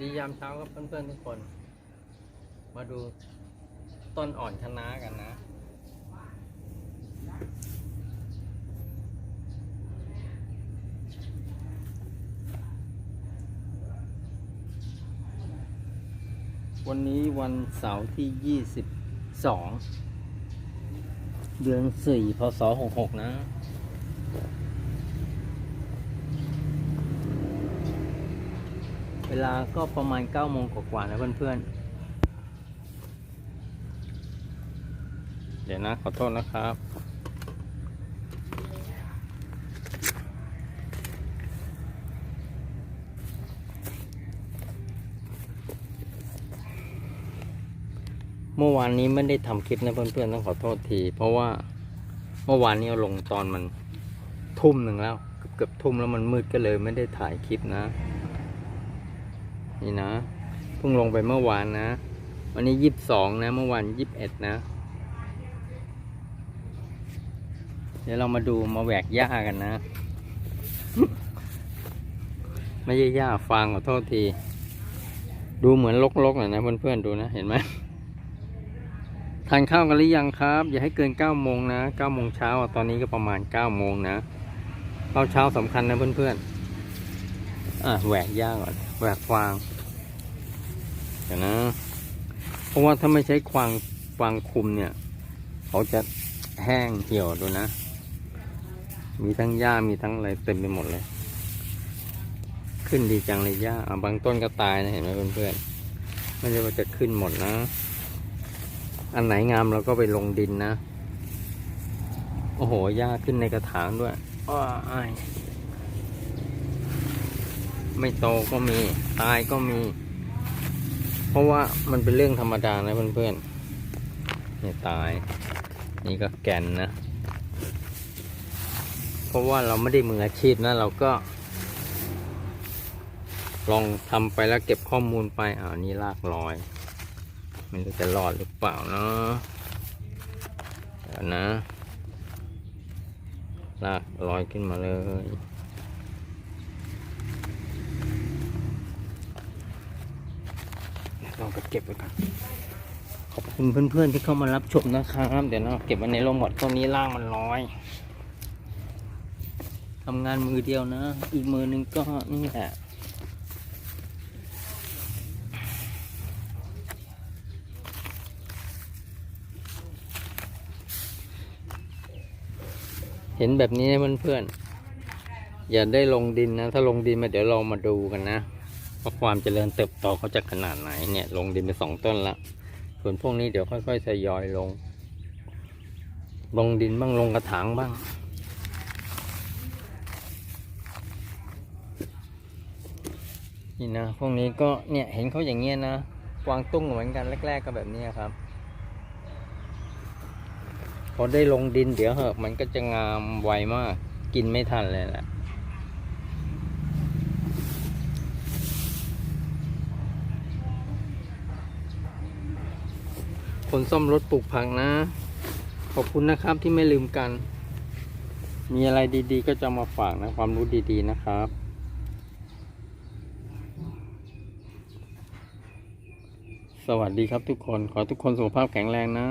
ดียามเช้าครับเพื่อนๆทุกคน มาดูต้นอ่อนคะน้ากันนะ วันนี้วันเสาร์ที่ยี่สิบสองเดือนสี่พศหกหกนะ เว ลาก็ประมาณ9โมงกว่าๆนะเพื่อนๆ เดี๋ยวนะขอโทษนะครับ เมื่อวานนี้ไม่ได้ทำคลิปนะเพื่อนๆ ต้องขอโทษที เพราะว่าเมื่อวานนี้เอาลงตอนมันทุ่มหนึ่งแล้ว เกือบๆทุ่มแล้วมันมืดก็เลยไม่ได้ถ่ายคลิปนะ นี่นะเพิ่งลงไปเมื่อวานนะ วันนี้ยี่สิบสองนะเมื่อวานยี่สิบเอ็ดนะ เดี๋ยวเรามาดูมาแหวกหญ้ากันนะ ไม่ใช่หญ้าฟางขอโทษที ดูเหมือนลกๆหน่อยนะเพื่อนๆดูนะเห็นไหมทานข้าวกันหรือยังครับ อย่าให้เกินเก้าโมงนะเก้าโมงเช้าตอนนี้ก็ประมาณเก้าโมงนะข้าวเช้าสำคัญนะเพื่อนๆอะแหวกหญ้าก่อน แหวกฟางเดี๋ยวนะ เพราะว่าถ้าไม่ใช้ควางควางคุมเนี่ย เขาจะแห้งเหี่ยวดูนะ มีทั้งหญ้ามีทั้งอะไรเต็มไปหมดเลย ขึ้นดีจังเลยหญ้าอะบางต้นก็ตายนะเห็นไหมเพื่อนๆไม่ใช่ว่าจะขึ้นหมดนะ อันไหนงามเราก็ไปลงดินนะ โอ้โหหญ้าขึ้นในกระถางด้วยอ้าย ไม่โตก็มีตายก็มี เพราะว่ามันเป็นเรื่องธรรมดานะเพื่อนๆนี่ตาย นี่ก็แก่นนะ เพราะว่าเราไม่ได้มืออาชีพนะ เราก็ ลองทำไปแล้วเก็บข้อมูลไปอ่านี่ลากลอย ไม่รู้จะรอดหรือเปล่าเนาะเดี๋ยวนะลากลอยขึ้นมาเลย เราก็เก็บไว้ก่อนขอบคุณเพื่อนๆที่เข้ามารับชมนะครับเดี๋ยวเราเก็บไว้ในร่มหมดตรงนี้ล่างมันลอยทำงานมือเดียวนะ อีกมือหนึงก็นี่แหละเห็นแบบนี้นะเพื่อนๆอย่าได้ลงดินนะ ถ้าลงดินมาเดี๋ยวเรามาดูกันนะ ว่าความเจริญเติบโตเขาจะขนาดไหนเนี่ย ลงดินไปสองต้นละส่วนพวกนี้เดี๋ยวค่อยๆทยอยลง ลงดินบ้างลงกระถางบ้าง นี่นะพวกนี้ก็เนี่ยเห็นเขาอย่างเงี้ยนะกวางตุ้งเหมือนกันแรก ๆ ก็แบบนี้ครับพอได้ลงดินเดี๋ยวเหอะมันก็จะงามไวมาก กินไม่ทันเลยแหละ คนซ่อมรถปลูกผักนะ ขอบคุณนะครับที่ไม่ลืมกัน มีอะไรดีๆ ก็จะมาฝากนะความรู้ดีๆนะครับ สวัสดีครับทุกคนขอทุกคนสุขภาพแข็งแรงนะ